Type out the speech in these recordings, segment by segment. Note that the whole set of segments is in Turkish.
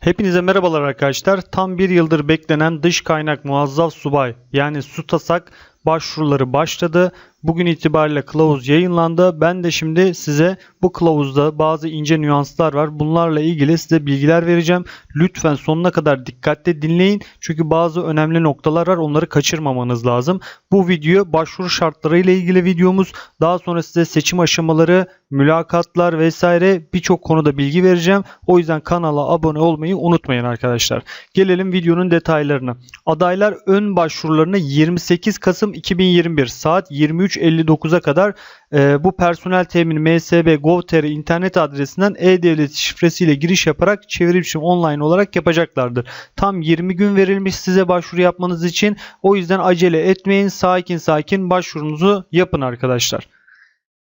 Hepinize merhabalar arkadaşlar. Tam bir yıldır beklenen dış kaynak muazzaf subay yani SUTASAK başvuruları başladı. Bugün itibariyle kılavuz yayınlandı. Ben de şimdi size bu kılavuzda bazı ince nüanslar var. Bunlarla ilgili size bilgiler vereceğim. Lütfen sonuna kadar dikkatle dinleyin. Çünkü bazı önemli noktalar var. Onları kaçırmamanız lazım. Bu video başvuru şartları ile ilgili videomuz. Daha sonra size seçim aşamaları, mülakatlar vesaire birçok konuda bilgi vereceğim. O yüzden kanala abone olmayı unutmayın arkadaşlar. Gelelim videonun detaylarına. Adaylar ön başvurularını 28 Kasım 2021 saat 23.59'a kadar e, bu personel temin MSB Gov.tr internet adresinden e-devlet şifresiyle giriş yaparak çevrim online olarak yapacaklardır. Tam 20 gün verilmiş size başvuru yapmanız için. O yüzden acele etmeyin. Sakin sakin başvurunuzu yapın arkadaşlar.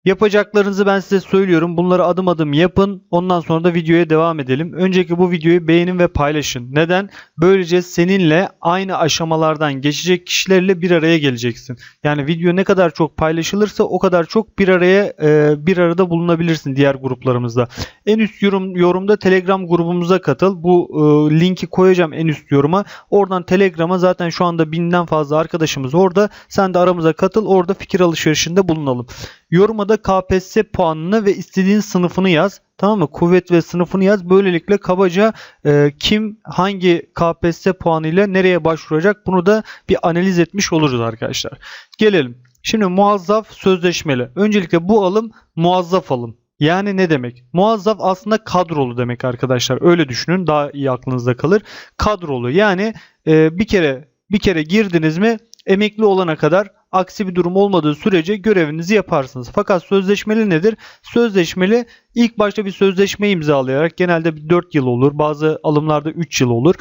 Yapacaklarınızı ben size söylüyorum. Bunları adım adım yapın. Ondan sonra da videoya devam edelim. Önceki bu videoyu beğenin ve paylaşın. Neden? Böylece seninle aynı aşamalardan geçecek kişilerle bir araya geleceksin. Yani video ne kadar çok paylaşılırsa o kadar çok bir araya e, bir arada bulunabilirsin diğer gruplarımızda. En üst yorum yorumda Telegram grubumuza katıl. Bu e, linki koyacağım en üst yoruma. Oradan Telegram'a zaten şu anda binden fazla arkadaşımız orada. Sen de aramıza katıl. Orada fikir alışverişinde bulunalım. Yoruma da KPSS puanını ve istediğin sınıfını yaz. Tamam mı? Kuvvet ve sınıfını yaz. Böylelikle kabaca e, kim hangi KPSS puanıyla nereye başvuracak bunu da bir analiz etmiş oluruz arkadaşlar. Gelelim. Şimdi muazzaf sözleşmeli. Öncelikle bu alım muazzaf alım. Yani ne demek? Muazzaf aslında kadrolu demek arkadaşlar. Öyle düşünün daha iyi aklınızda kalır. Kadrolu yani e, bir kere bir kere girdiniz mi emekli olana kadar aksi bir durum olmadığı sürece görevinizi yaparsınız. Fakat sözleşmeli nedir? Sözleşmeli ilk başta bir sözleşme imzalayarak genelde 4 yıl olur. Bazı alımlarda 3 yıl olur.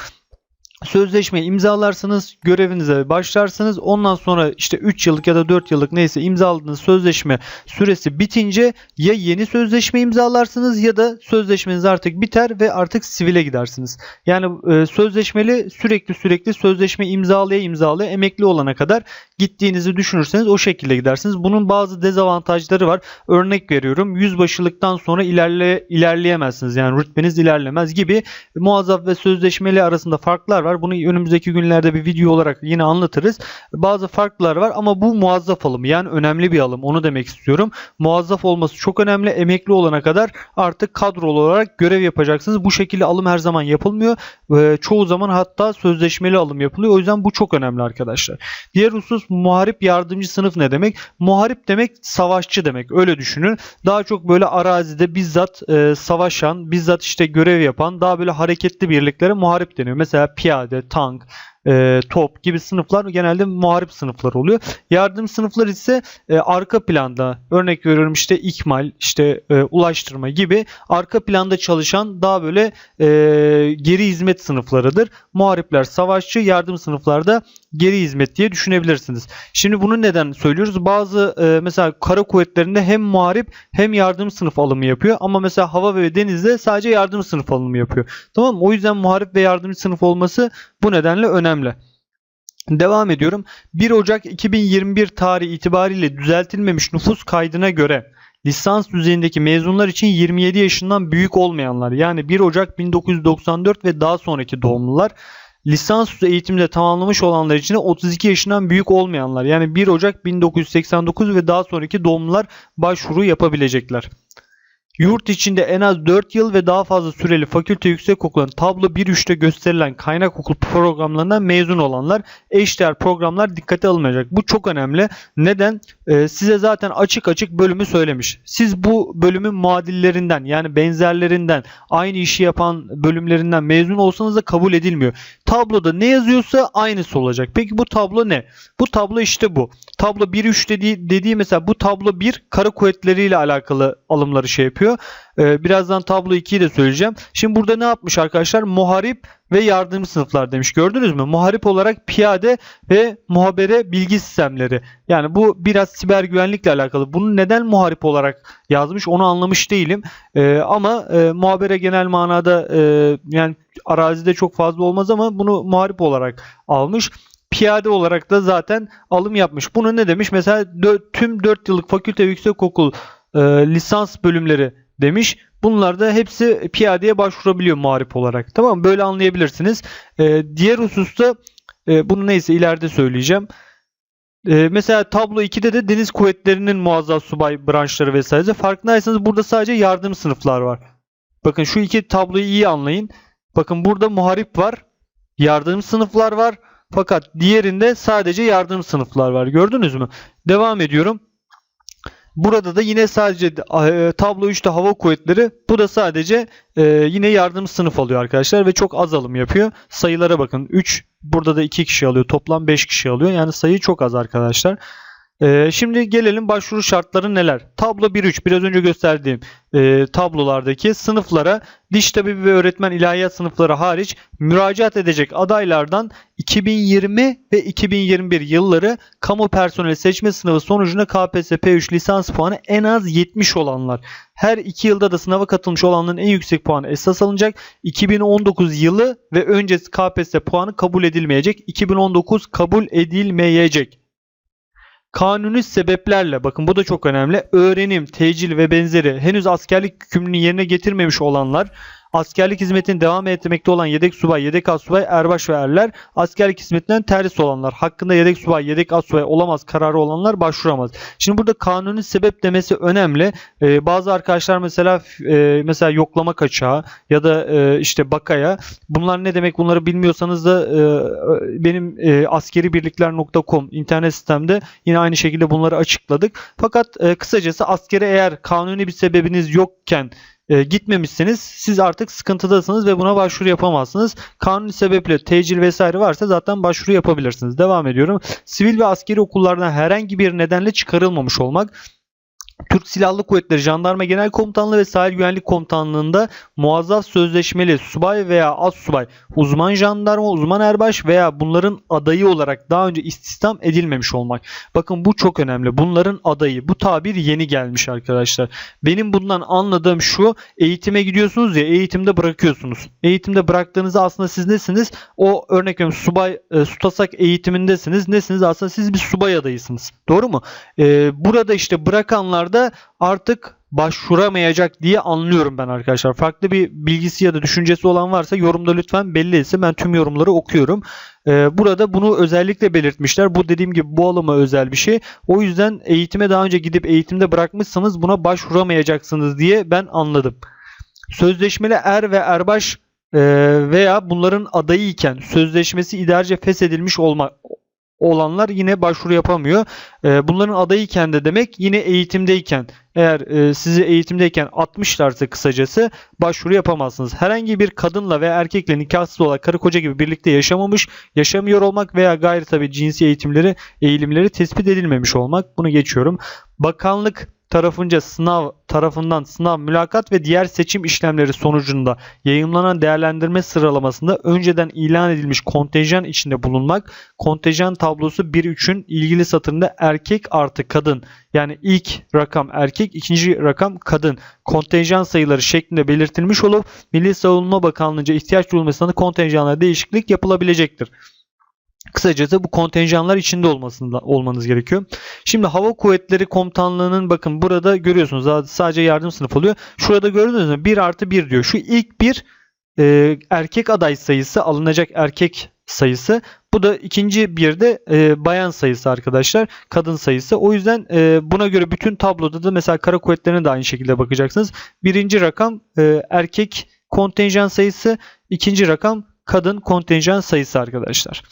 Sözleşme imzalarsınız, görevinize başlarsınız. Ondan sonra işte 3 yıllık ya da 4 yıllık neyse imzaladığınız sözleşme süresi bitince ya yeni sözleşme imzalarsınız ya da sözleşmeniz artık biter ve artık sivile gidersiniz. Yani e, sözleşmeli sürekli sürekli sözleşme imzalaya imzalaya emekli olana kadar gittiğinizi düşünürseniz o şekilde gidersiniz. Bunun bazı dezavantajları var. Örnek veriyorum yüzbaşılıktan sonra ilerle, ilerleyemezsiniz. Yani rütbeniz ilerlemez gibi muazzaf ve sözleşmeli arasında farklar var. Bunu önümüzdeki günlerde bir video olarak yine anlatırız. Bazı farklar var ama bu muazzaf alım yani önemli bir alım onu demek istiyorum. Muazzaf olması çok önemli. Emekli olana kadar artık kadrolu olarak görev yapacaksınız. Bu şekilde alım her zaman yapılmıyor. Ee, çoğu zaman hatta sözleşmeli alım yapılıyor. O yüzden bu çok önemli arkadaşlar. Diğer husus muharip yardımcı sınıf ne demek? Muharip demek savaşçı demek. Öyle düşünün. Daha çok böyle arazide bizzat e, savaşan, bizzat işte görev yapan, daha böyle hareketli birliklere muharip deniyor. Mesela piyade, the tongue. E, top gibi sınıflar genelde muharip sınıflar oluyor. Yardım sınıflar ise e, arka planda örnek veriyorum işte ikmal, işte e, ulaştırma gibi arka planda çalışan daha böyle e, geri hizmet sınıflarıdır. Muharipler savaşçı, yardım sınıflarda geri hizmet diye düşünebilirsiniz. Şimdi bunu neden söylüyoruz? Bazı e, mesela kara kuvvetlerinde hem muharip hem yardım sınıf alımı yapıyor ama mesela hava ve denizde sadece yardım sınıf alımı yapıyor. Tamam mı? O yüzden muharip ve yardımcı sınıf olması bu nedenle önemli. Devam ediyorum. 1 Ocak 2021 tarihi itibariyle düzeltilmemiş nüfus kaydına göre lisans düzeyindeki mezunlar için 27 yaşından büyük olmayanlar yani 1 Ocak 1994 ve daha sonraki doğumlular lisans eğitimde tamamlamış olanlar için de 32 yaşından büyük olmayanlar yani 1 Ocak 1989 ve daha sonraki doğumlular başvuru yapabilecekler. Yurt içinde en az 4 yıl ve daha fazla süreli fakülte yüksekokulu'nun tablo 1.3'te gösterilen kaynak okul programlarından mezun olanlar eşdeğer programlar dikkate alınmayacak. Bu çok önemli. Neden? Ee, size zaten açık açık bölümü söylemiş. Siz bu bölümün muadillerinden yani benzerlerinden aynı işi yapan bölümlerinden mezun olsanız da kabul edilmiyor. Tabloda ne yazıyorsa aynısı olacak. Peki bu tablo ne? Bu tablo işte bu. Tablo 1.3 dediği, dediği mesela bu tablo 1 kara kuvvetleriyle alakalı alımları şey yapıyor. Ee, birazdan tablo 2'yi de söyleyeceğim. Şimdi burada ne yapmış arkadaşlar? Muharip ve yardımcı sınıflar demiş. Gördünüz mü? Muharip olarak piyade ve muhabere bilgi sistemleri. Yani bu biraz siber güvenlikle alakalı. Bunu neden muharip olarak yazmış onu anlamış değilim. Ee, ama e, muhabere genel manada e, yani arazide çok fazla olmaz ama bunu muharip olarak almış piyade olarak da zaten alım yapmış. Bunu ne demiş? Mesela tüm 4 yıllık fakülte yüksekokul e, lisans bölümleri demiş. Bunlar da hepsi piyadeye başvurabiliyor muharip olarak. Tamam mı? Böyle anlayabilirsiniz. Ee, diğer hususta e, bunu neyse ileride söyleyeceğim. Ee, mesela tablo 2'de de deniz kuvvetlerinin muazzaf subay branşları vesaire. Farkındaysanız burada sadece yardım sınıflar var. Bakın şu iki tabloyu iyi anlayın. Bakın burada muharip var. Yardım sınıflar var. Fakat diğerinde sadece yardım sınıflar var. Gördünüz mü? Devam ediyorum. Burada da yine sadece e, tablo 3'te hava kuvvetleri. Bu da sadece e, yine yardım sınıf alıyor arkadaşlar ve çok az alım yapıyor. Sayılara bakın. 3 burada da 2 kişi alıyor. Toplam 5 kişi alıyor. Yani sayı çok az arkadaşlar. Ee, şimdi gelelim başvuru şartları neler? Tablo 1.3 biraz önce gösterdiğim e, tablolardaki sınıflara diş tabibi ve öğretmen ilahiyat sınıfları hariç müracaat edecek adaylardan 2020 ve 2021 yılları kamu personeli seçme sınavı sonucunda KPSS P3 lisans puanı en az 70 olanlar. Her iki yılda da sınava katılmış olanların en yüksek puanı esas alınacak. 2019 yılı ve öncesi KPSS puanı kabul edilmeyecek. 2019 kabul edilmeyecek. Kanuni sebeplerle bakın bu da çok önemli. Öğrenim, tecil ve benzeri henüz askerlik yükümlülüğünü yerine getirmemiş olanlar askerlik hizmetini devam etmekte olan yedek subay, yedek assubay, erbaş ve erler, askerlik hizmetinden terhis olanlar, hakkında yedek subay, yedek assubay olamaz kararı olanlar başvuramaz. Şimdi burada kanuni sebep demesi önemli. Ee, bazı arkadaşlar mesela e, mesela yoklama kaçağı ya da e, işte bakaya bunlar ne demek bunları bilmiyorsanız da e, benim e, askeribirlikler.com internet sistemde yine aynı şekilde bunları açıkladık. Fakat e, kısacası askere eğer kanuni bir sebebiniz yokken e, gitmemişsiniz siz artık sıkıntıdasınız ve buna başvuru yapamazsınız. Kanuni sebeple tecil vesaire varsa zaten başvuru yapabilirsiniz. Devam ediyorum. Sivil ve askeri okullardan herhangi bir nedenle çıkarılmamış olmak Türk Silahlı Kuvvetleri Jandarma Genel Komutanlığı ve Sahil Güvenlik Komutanlığı'nda muazzaf sözleşmeli subay veya az subay, uzman jandarma, uzman erbaş veya bunların adayı olarak daha önce istihdam edilmemiş olmak. Bakın bu çok önemli. Bunların adayı. Bu tabir yeni gelmiş arkadaşlar. Benim bundan anladığım şu. Eğitime gidiyorsunuz ya eğitimde bırakıyorsunuz. Eğitimde bıraktığınızda aslında siz nesiniz? O örnek veriyorum subay, e, sutasak eğitimindesiniz. Nesiniz? Aslında siz bir subay adayısınız. Doğru mu? E, burada işte bırakanlar da artık başvuramayacak diye anlıyorum ben arkadaşlar. Farklı bir bilgisi ya da düşüncesi olan varsa yorumda lütfen belli etsin. Ben tüm yorumları okuyorum. Ee, burada bunu özellikle belirtmişler. Bu dediğim gibi bu alıma özel bir şey. O yüzden eğitime daha önce gidip eğitimde bırakmışsanız buna başvuramayacaksınız diye ben anladım. Sözleşmeli er ve erbaş e, veya bunların adayı iken sözleşmesi idarece feshedilmiş olma, olanlar yine başvuru yapamıyor. E, bunların adayıken de demek yine eğitimdeyken eğer e, sizi eğitimdeyken atmışlarsa kısacası başvuru yapamazsınız. Herhangi bir kadınla veya erkekle nikahsız olarak karı koca gibi birlikte yaşamamış, yaşamıyor olmak veya gayri tabi cinsi eğitimleri, eğilimleri tespit edilmemiş olmak. Bunu geçiyorum. Bakanlık tarafınca sınav tarafından sınav, mülakat ve diğer seçim işlemleri sonucunda yayınlanan değerlendirme sıralamasında önceden ilan edilmiş kontenjan içinde bulunmak, kontenjan tablosu 1-3'ün ilgili satırında erkek artı kadın yani ilk rakam erkek, ikinci rakam kadın kontenjan sayıları şeklinde belirtilmiş olup Milli Savunma Bakanlığı'nca ihtiyaç duyulmasında kontenjanlara değişiklik yapılabilecektir. Kısacası bu kontenjanlar içinde olmasında olmanız gerekiyor. Şimdi Hava Kuvvetleri Komutanlığı'nın bakın burada görüyorsunuz sadece yardım sınıf oluyor. Şurada gördünüz mü 1 artı 1 diyor. Şu ilk bir e, erkek aday sayısı alınacak erkek sayısı. Bu da ikinci bir de e, bayan sayısı arkadaşlar. Kadın sayısı. O yüzden e, buna göre bütün tabloda da mesela kara kuvvetlerine de aynı şekilde bakacaksınız. Birinci rakam e, erkek kontenjan sayısı. ikinci rakam kadın kontenjan sayısı arkadaşlar.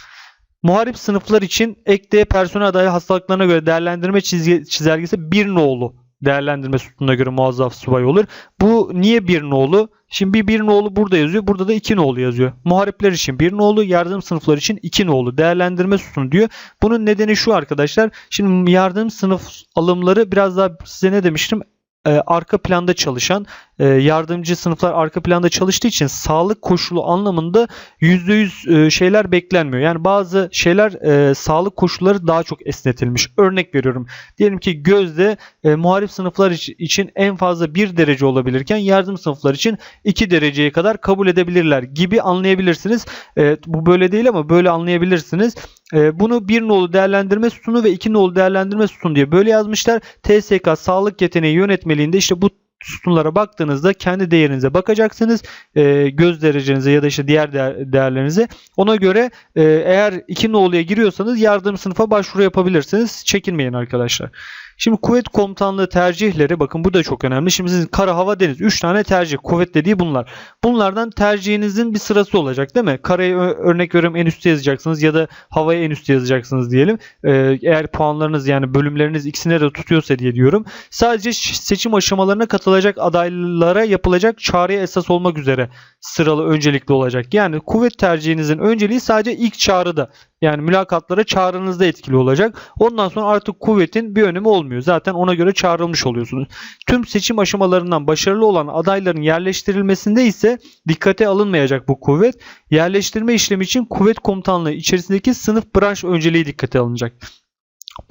Muharip sınıflar için ek personel adayı hastalıklarına göre değerlendirme çizelgesi bir nolu değerlendirme sütununa göre muazzaf subay olur. Bu niye bir nolu? Şimdi bir bir nolu burada yazıyor. Burada da iki nolu yazıyor. Muharipler için bir nolu, yardım sınıfları için iki nolu değerlendirme sütunu diyor. Bunun nedeni şu arkadaşlar. Şimdi yardım sınıf alımları biraz daha size ne demiştim? E, arka planda çalışan e, yardımcı sınıflar arka planda çalıştığı için sağlık koşulu anlamında %100 e, şeyler beklenmiyor. Yani bazı şeyler e, sağlık koşulları daha çok esnetilmiş. Örnek veriyorum. Diyelim ki gözde e, muharip sınıflar için en fazla 1 derece olabilirken yardım sınıflar için 2 dereceye kadar kabul edebilirler gibi anlayabilirsiniz. E, bu böyle değil ama böyle anlayabilirsiniz. E, bunu bir nolu değerlendirme sütunu ve iki nolu değerlendirme sütunu diye böyle yazmışlar. TSK sağlık yeteneği yönetmeliğinde işte bu sütunlara baktığınızda kendi değerinize bakacaksınız. E, göz derecenize ya da işte diğer değer, değerlerinize. Ona göre e, eğer iki noluya giriyorsanız yardım sınıfa başvuru yapabilirsiniz. Çekinmeyin arkadaşlar. Şimdi kuvvet komutanlığı tercihleri bakın bu da çok önemli. Şimdi sizin kara hava deniz 3 tane tercih kuvvet dediği bunlar. Bunlardan tercihinizin bir sırası olacak değil mi? Karayı örnek veriyorum en üstte yazacaksınız ya da havaya en üstte yazacaksınız diyelim. Ee, eğer puanlarınız yani bölümleriniz ikisine de tutuyorsa diye diyorum. Sadece seçim aşamalarına katılacak adaylara yapılacak çağrıya esas olmak üzere sıralı öncelikli olacak. Yani kuvvet tercihinizin önceliği sadece ilk çağrıda. Yani mülakatlara çağrınızda etkili olacak. Ondan sonra artık kuvvetin bir önemi olmuyor. Zaten ona göre çağrılmış oluyorsunuz. Tüm seçim aşamalarından başarılı olan adayların yerleştirilmesinde ise dikkate alınmayacak bu kuvvet. Yerleştirme işlemi için kuvvet komutanlığı içerisindeki sınıf branş önceliği dikkate alınacak.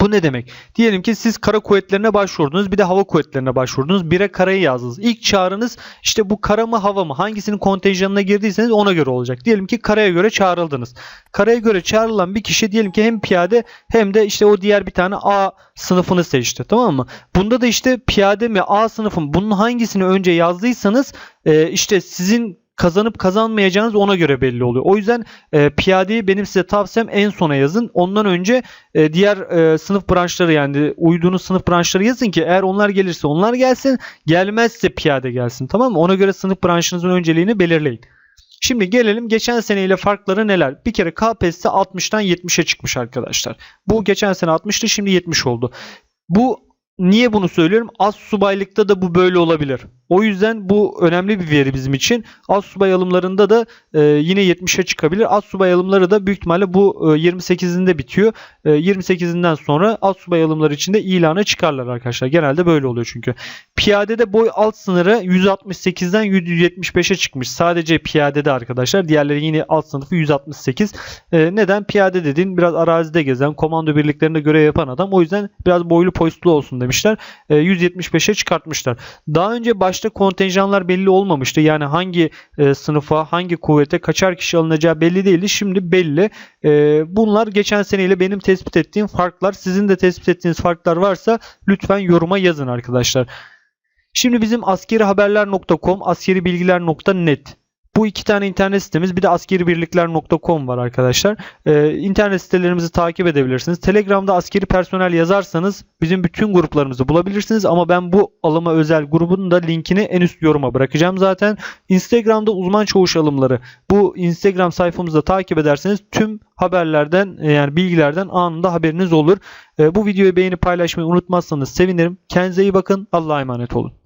Bu ne demek? Diyelim ki siz kara kuvvetlerine başvurdunuz bir de hava kuvvetlerine başvurdunuz. Bire karayı yazdınız. İlk çağrınız işte bu kara mı hava mı hangisinin kontenjanına girdiyseniz ona göre olacak. Diyelim ki karaya göre çağrıldınız. Karaya göre çağrılan bir kişi diyelim ki hem piyade hem de işte o diğer bir tane A sınıfını seçti. Tamam mı? Bunda da işte piyade mi A sınıfı mı bunun hangisini önce yazdıysanız e, işte sizin kazanıp kazanmayacağınız ona göre belli oluyor. O yüzden e, piyadeyi benim size tavsiyem en sona yazın. Ondan önce e, diğer e, sınıf branşları yani uyduğunuz sınıf branşları yazın ki eğer onlar gelirse onlar gelsin. Gelmezse piyade gelsin. Tamam mı? Ona göre sınıf branşınızın önceliğini belirleyin. Şimdi gelelim geçen seneyle farkları neler? Bir kere KPSS 60'tan 70'e çıkmış arkadaşlar. Bu geçen sene 60'tı şimdi 70 oldu. Bu Niye bunu söylüyorum? Az subaylıkta da bu böyle olabilir. O yüzden bu önemli bir veri bizim için. Az subay alımlarında da e, yine 70'e çıkabilir. Az subay alımları da büyük ihtimalle bu e, 28'inde bitiyor. E, 28'inden sonra az subay alımları için de ilana çıkarlar arkadaşlar. Genelde böyle oluyor çünkü. Piyadede boy alt sınırı 168'den 175'e çıkmış. Sadece piyadede arkadaşlar. Diğerleri yine alt sınıfı 168. E, neden? Piyade dediğin biraz arazide gezen, komando birliklerinde görev yapan adam. O yüzden biraz boylu postlu olsun demişler. E, 175'e çıkartmışlar. Daha önce başta kontenjanlar belli olmamıştı. Yani hangi e, sınıfa, hangi kuvvete kaçar kişi alınacağı belli değildi. Şimdi belli. E, bunlar geçen seneyle benim tespit ettiğim farklar. Sizin de tespit ettiğiniz farklar varsa lütfen yoruma yazın arkadaşlar. Şimdi bizim askerihaberler.com, askeribilgiler.net bu iki tane internet sitemiz bir de askeribirlikler.com var arkadaşlar. Ee, internet sitelerimizi takip edebilirsiniz. Telegram'da askeri personel yazarsanız bizim bütün gruplarımızı bulabilirsiniz. Ama ben bu alıma özel grubun da linkini en üst yoruma bırakacağım zaten. Instagram'da uzman çavuş alımları. Bu Instagram sayfamızda takip ederseniz tüm haberlerden e, yani bilgilerden anında haberiniz olur. Ee, bu videoyu beğenip paylaşmayı unutmazsanız sevinirim. Kendinize iyi bakın. Allah'a emanet olun.